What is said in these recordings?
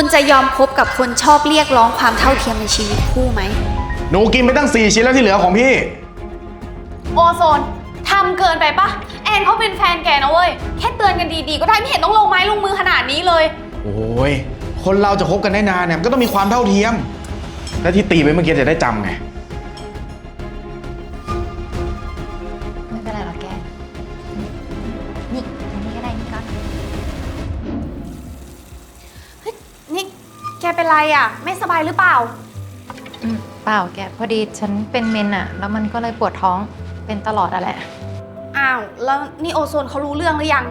คุณจะยอมคบกับคนชอบเรียกร้องความเท่าเทียมในชีวิตคู่ไหม หนูกินไปตั้ง 4 ชิ้นแล้วที่เหลือของพี่ โอโซนทำเกินไปปะแอนเขาเป็นแฟนแกนะเว้ย แค่เตือนกันดีๆ ก็ได้ไม่เห็นต้องลงไม้ลงมือขนาดนี้เลย โอ้ย คนเราจะคบกันได้นานเนี่ยมันก็ต้องมีความเท่าเทียม และที่ตีไปเมื่อกี้จะได้จำไง เป็นไรอะ ไม่สบายหรือเปล่า อืมเปล่าแกพอดีฉันเป็นเมนอะแล้วมันก็เลยปวดท้องเป็นตลอดอะแหละ อ้าว แล้วนี่โอโซนเขารู้เรื่องหรือยัง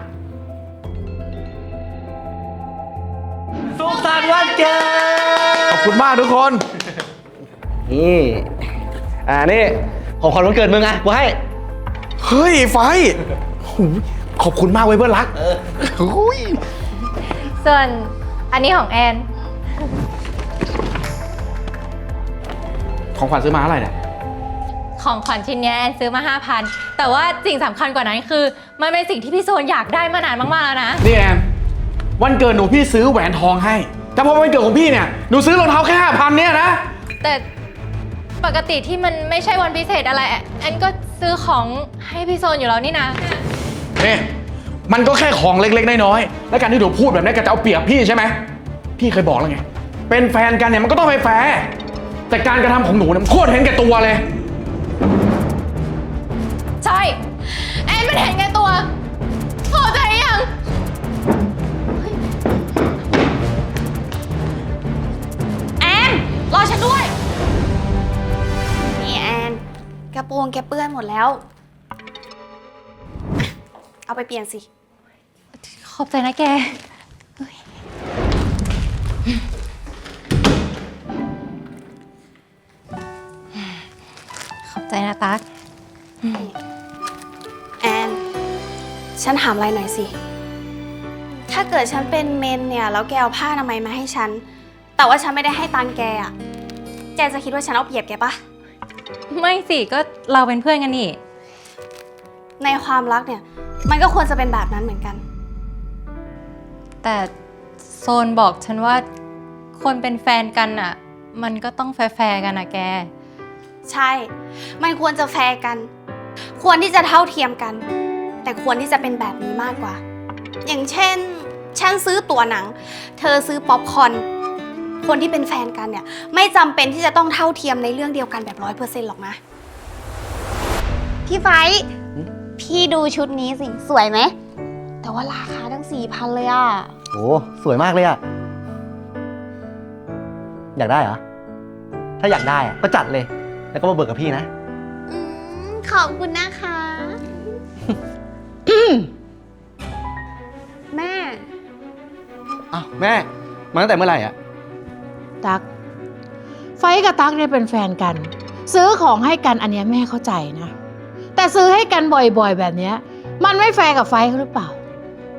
สุขสันต์วันเกิดขอบคุณมากทุกคน นี่ อ่านี่ ของขวัญวันเกิดมึงไงกูให้ เฮ้ยไฟโอ้โหขอบคุณมากเว้ยเพื่อนรักโอ้ยส่วนอันนี้ของแอน ของขวัญซื้อมาเท่าไหร่เนี่ย ของขวัญชิ้นเนี้ยแอนซื้อมา5,000แต่ว่าสิ่งสำคัญกว่านั้นคือ มันเป็นสิ่งที่พี่โซนอยากได้มานานมากๆแล้วนะ นี่แอนวันเกิดหนูพี่ซื้อแหวนทองให้ แต่พอวันเกิดของพี่เนี่ย หนูซื้อรองเท้าแค่ห้าพันเนี่ยนะ แต่ปกติที่มันไม่ใช่วันพิเศษอะไรแอนก็ซื้อของให้พี่โซนอยู่แล้วนี่นะ นี่มันก็แค่ของเล็กๆ น้อยๆ และการที่หนูพูดแบบนี้ก็จะเอาเปรียบพี่ใช่ไหม พี่เคยบอกแล้วไง เป็นแฟนกันเนี่ยมันก็ต้องไปแฟร์ แต่การกระทำของหนูเนี่ยมันโคตรเห็นแก่ตัวเลย ใช่ แอนมันเห็นแก่ตัวพอใจยัง แอน รอฉันด้วย นี่แอน กระโปรงแกเปื้อนหมดแล้ว เอาไปเปลี่ยนสิ ขอบใจนะแก นะตั๊กแอน ฉันถามอะไรหน่อยสิ ถ้าเกิดฉันเป็นเมนเนี่ยแล้วแกเอาผ้าอนามัยมาให้ฉัน แต่ว่าฉันไม่ได้ให้ตังค์แกอะแกจะคิดว่าฉันเอาเปรียบแกปะไม่สิก็เราเป็นเพื่อนกันนี่ ในความรักเนี่ย มันก็ควรจะเป็นแบบนั้นเหมือนกัน แต่โซนบอกฉันว่าคนเป็นแฟนกันอะมันก็ต้องแฟร์ๆกันนะแก ใช่ มันควรจะแฟร์กัน ควรที่จะเท่าเทียมกัน แต่ควรที่จะเป็นแบบนี้มากกว่า อย่างเช่น ฉันซื้อตั๋วหนัง เธอซื้อป๊อปคอร์นคนที่เป็นแฟนกันเนี่ย ไม่จำเป็นที่จะต้องเท่าเทียมในเรื่องเดียวกันแบบร้อยเปอร์เซ็นต์หรอกนะ พี่ไฟท์พี่ดูชุดนี้สิ สวยไหม แต่ว่าราคาตั้งสี่พันเลยอะโอ้สวยมากเลยอะอยากได้เหรอ ถ้าอยากได้อะก็จัดเลย แล้วก็มาเบิกกับพี่นะ อืมขอบคุณนะคะ แม่ อ้าวแม่ มาตั้งแต่เมื่อไหร่อะตัก ไฟกับตักเนี่ยเป็นแฟนกัน ซื้อของให้กันอันเนี้ยแม่เข้าใจนะ แต่ซื้อให้กันบ่อยๆ แบบเนี้ย มันไม่แฟร์กับไฟเขาหรือเปล่า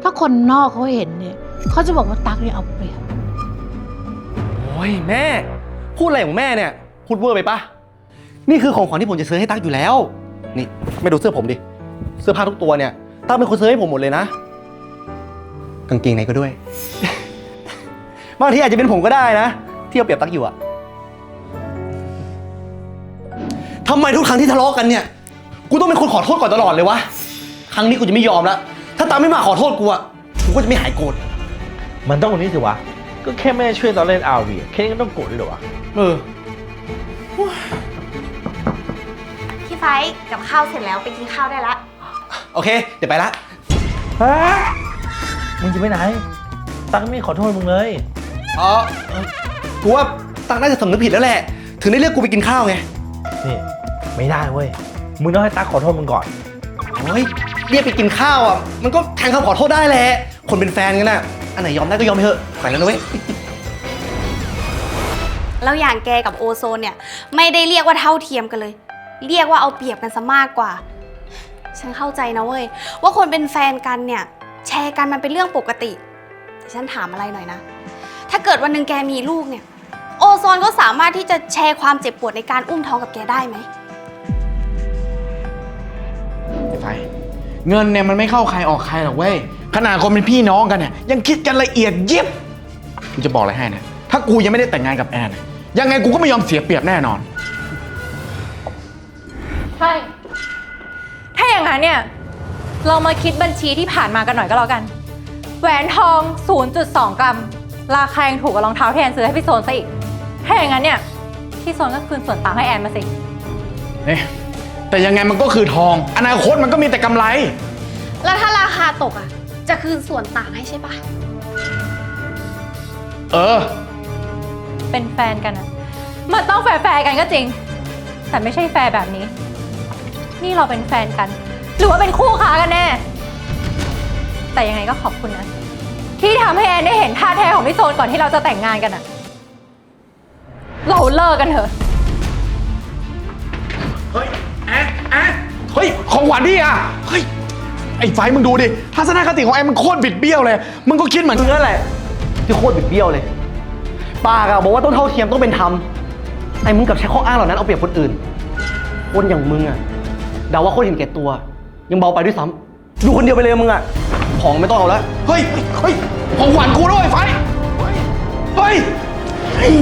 ถ้าคนนอกเขาเห็นเนี่ยเขาจะบอกว่าตักเนี่ยเอาเปรียบ โอ้ยแม่ พูดอะไรของแม่เนี่ย พูดเวอร์ไปปะ นี่คือของขวัญที่ผมจะซื้อให้ตั๊กอยู่แล้ว นี่ไม่ดูเสื้อผมดิ เสื้อผ้าทุกตัวเนี่ยตั๊กเป็นคนซื้อให้ผมหมดเลยนะ กางเกงในก็ด้วย บางทีอาจจะเป็นผมก็ได้นะ ที่เอาเปรียบตั๊กอยู่อะทำไมทุกครั้งที่ทะเลาะกันเนี่ย กูต้องเป็นคนขอโทษก่อนตลอดเลยวะ ครั้งนี้กูจะไม่ยอมแล้วถ้าตั๊กไม่มาขอโทษกูอะกูก็จะไม่หายโกรธ มันต้องวันนี้สิวะ ก็แค่แม่ช่วยตอนเล่นอาวีแค่นี้ก็ต้องโกรธเลยเหรอวะ เออพี่ ไฟท์กับข้าวเสร็จแล้วไปกินข้าวได้ละ โอเค เดี๋ยวไปละ ฮะมึงจะไปไหน ตั๊กไม่ขอโทษมึงเลย อ๋อเออกูว่าตังน่าจะสำนึกผิดแล้วแหละ ถึงได้เรียกกูไปกินข้าวไงนี่ ไม่ได้เว้ย มึงต้องให้ตั๊กขอโทษมึงก่อน โอ้ยเรียกไปกินข้าวอะ มันก็แทนคำขอโทษได้แหละ คนเป็นแฟนกันน่ะ อันไหนยอมได้ก็ยอมไปเถอะไปแล้วนะเว้ย แล้วอย่างแกกับโอโซนเนี่ย ไม่ได้เรียกว่าเท่าเทียมกันเลย เรียกว่าเอาเปรียบกันซะมากกว่า ฉันเข้าใจนะเว้ย ว่าคนเป็นแฟนกันเนี่ย แชร์กันมันเป็นเรื่องปกติ แต่ฉันถามอะไรหน่อยนะ ถ้าเกิดวันหนึ่งแกมีลูกเนี่ย โอโซนก็สามารถที่จะแชร์ความเจ็บปวดในการอุ้มท้องกับแกได้ไหมไอ้ไฟเงินเนี่ยมันไม่เข้าใครออกใครหรอกเว้ย ขนาดคนเป็นพี่น้องกันเนี่ยยังคิดกันละเอียดยิบกูจะบอกอะไรให้นะ ถ้ากูยังไม่ได้แต่งงานกับแอน ยังไงกูก็ไม่ยอมเสียเปรียบแน่นอน ใช่ ถ้าอย่างนั้นเนี่ย เรามาคิดบัญชีที่ผ่านมากันหน่อยก็แล้วกัน แหวนทอง 0.2 กรัม ราคายังถูกกว่ารองเท้าที่แอนซื้อให้พี่โซนซะอีก ถ้าอย่างนั้นเนี่ยพี่โซนก็คืนส่วนต่างให้แอนมาสิ เอ๊ะแต่ยังไงมันก็คือทอง อนาคตมันก็มีแต่กำไร แล้วถ้าราคาตกอะ จะคืนส่วนต่างให้ใช่ปะเออ เป็นแฟนกันอะมันต้องแฟร์ๆกันก็จริง แต่ไม่ใช่แฟร์แบบนี้ นี่เราเป็นแฟนกัน หรือว่าเป็นคู่ค้ากันแน่ แต่ยังไงก็ขอบคุณนะ ที่ทำให้แอนได้เห็นท่าแท้ของพี่โซนก่อนที่เราจะแต่งงานกันอะเราเลิกกันเถอะ เฮ้ยแอนแอนเฮ้ย ของหวานพี่อะ เฮ้ย ไอ้ไฟมึงดูดิ ทัศนคติของแอนมันโคตรบิดเบี้ยวเลย มึงก็คิดเหมือนมึงนั่นแหละที่โคตรบิดเบี้ยวเลยปากอะบอกว่าต้องเท่าเทียมต้องเป็นธรรมไอ้มึงกลับใช้ข้ออ้างเหล่านั้นเอาเปรียบคนอื่น คนอย่างมึงอะ เดาว่าโคตรเห็นแก่ตัว ยังเบาไปด้วยซ้ำอยู่คนเดียวไปเลยมึงอะของไม่ต้องเอาแล้ว เฮ้ย เฮ้ย ของหวานกูด้วยไฟ เฮ้ย เฮ้ย